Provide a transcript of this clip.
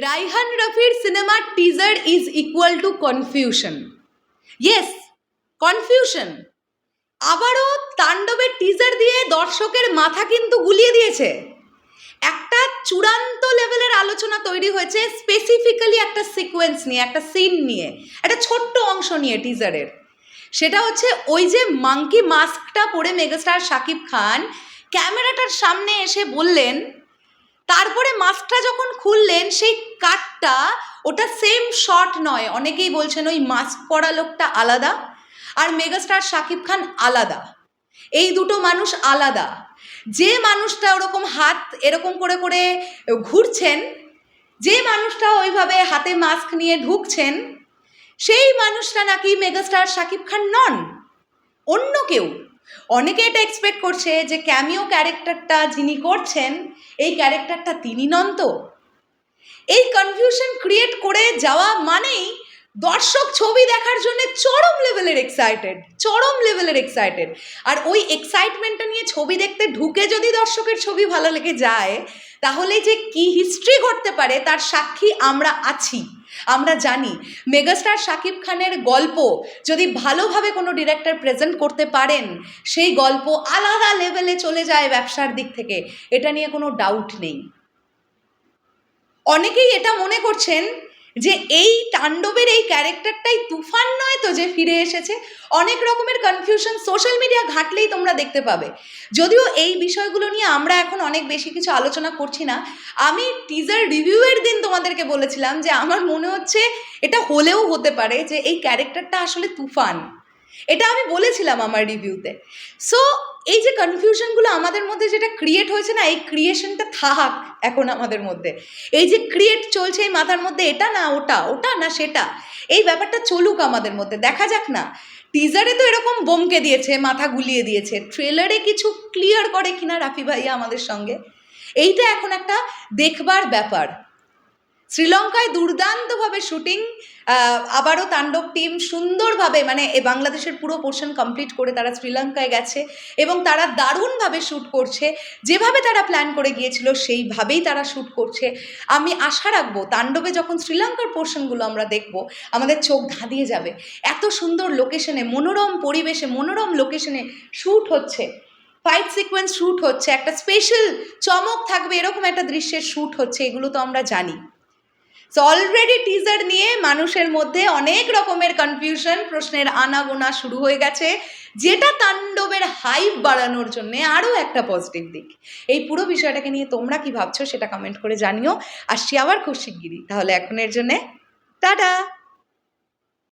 রাইহান রফির সিনেমার teaser is equal to confusion yes confusion আবারও তাণ্ডবের টিজার দিয়ে দর্শকের মাথা কিন্তু গুলিয়ে দিয়েছে। একটা চূড়ান্ত লেভেলের আলোচনা তৈরি হয়েছে স্পেসিফিক্যালি একটা সিকোয়েন্স নিয়ে, একটা সিন নিয়ে, একটা ছোট্ট অংশ নিয়ে টিজারের সেটা হচ্ছে ওই যে মাঙ্কি মাস্কটা পরে মেগাস্টার শাকিব খান, ক্যামেরাটার সামনে এসে বললেন, তারপরে মাস্কটা যখন খুললেন, সেই কাটটা ওটা সেম শট নয়। অনেকেই বলছেন, ওই মাস্ক পরা লোকটা আলাদা আর মেগাস্টার শাকিব খান আলাদা। এই দুটো মানুষ আলাদা। যে মানুষটা ওরকম হাত এরকম করে করে ঘুরছেন, যে মানুষটা ওইভাবে হাতে মাস্ক নিয়ে ঢুকছেন, সেই মানুষটা নাকি মেগাস্টার শাকিব খান নন। অন্য কেউ। অনেকে এটা এক্সপেক্ট করছে যে ক্যামিও ক্যারেক্টারটা যিনি করছেন, এই ক্যারেক্টারটা তিনি নন তো। এই কনফিউশন ক্রিয়েট করে যাওয়া মানেই দর্শক ছবি দেখার জন্য চরম লেভেলের এক্সাইটেড চরম লেভেলের এক্সাইটেড আর ওই এক্সাইটমেন্টটা নিয়ে ছবি দেখতে ঢুকে যদি দর্শকের ছবি ভালো লেগে যায়, তাহলে যে কি হিস্ট্রি ঘটতে পারে তার সাক্ষী আমরা আছি, আমরা জানি। মেগাস্টার শাকিব খানের গল্প যদি ভালোভাবে কোনো ডিরেক্টর প্রেজেন্ট করতে পারেন, সেই গল্প আলাদা লেভেলে চলে যায় ব্যবসার দিক থেকে। এটা নিয়ে কোনো ডাউট নেই। অনেকেই এটা মনে করছেন যে এই তাণ্ডবের এই ক্যারেক্টারটাই তুফান নয় তো যে ফিরে এসেছে। অনেক রকমের কনফিউশন সোশ্যাল মিডিয়া ঘাটলেই তোমরা দেখতে পাবে। যদিও এই বিষয়গুলো নিয়ে আমরা এখন অনেক বেশি কিছু আলোচনা করছি না, আমি টিজার রিভিউয়ের দিন তোমাদেরকে বলেছিলাম যে আমার মনে হচ্ছে এটা হলেও হতে পারে যে এই ক্যারেক্টারটা আসলে তুফান। এটা আমি বলেছিলাম আমার রিভিউতে সো এই যে কনফিউশনগুলো আমাদের মধ্যে যেটা ক্রিয়েট হয়েছে না, এই ক্রিয়েশনটা থাক এখন আমাদের মধ্যে। এই যে ক্রিয়েট চলছে এই মাথার মধ্যে, এটা না ওটা ওটা না সেটা, এই ব্যাপারটা চলুক আমাদের মধ্যে। দেখা যাক না টিজারে তো এরকম বোমকে দিয়েছে, মাথা গুলিয়ে দিয়েছে ট্রেলারে কিছু ক্লিয়ার করে কিনা রাফি ভাইয়া আমাদের সঙ্গে? এইটা এখন একটা দেখবার ব্যাপার। শ্রীলঙ্কায় দুর্দান্তভাবে শুটিং আবারও তাণ্ডব টিম সুন্দরভাবে মানে বাংলাদেশের পুরো পোর্শন কমপ্লিট করে তারা শ্রীলঙ্কায় গেছে এবং তারা দারুণভাবে শ্যুট করছে। যেভাবে তারা প্ল্যান করে গিয়েছিল, সেইভাবেই তারা শ্যুট করছে। আমি আশা রাখব তাণ্ডবে যখন শ্রীলঙ্কার পোর্শনগুলো আমরা দেখব, আমাদের চোখ ধাঁধিয়ে যাবে। এত সুন্দর লোকেশনে মনোরম পরিবেশে, মনোরম লোকেশনে শ্যুট হচ্ছে। ফাইট সিকোয়েন্স শ্যুট হচ্ছে। একটা স্পেশাল চমক থাকবে, এরকম একটা দৃশ্যের শ্যুট হচ্ছে, এগুলো তো আমরা জানি। সো অলরেডি টিজার নিয়ে মানুষের মধ্যে অনেক রকমের কনফিউশন প্রশ্নের আনাগোনা শুরু হয়ে গেছে। যেটা তাণ্ডবের হাইপ বাড়ানোর জন্য আরও একটা পজিটিভ দিক। এই পুরো বিষয়টাকে নিয়ে তোমরা কি ভাবছ সেটা কমেন্ট করে জানিও। আসছি আবার খুব শিগগিরি তাহলে এখনের জন্যে, টাটা!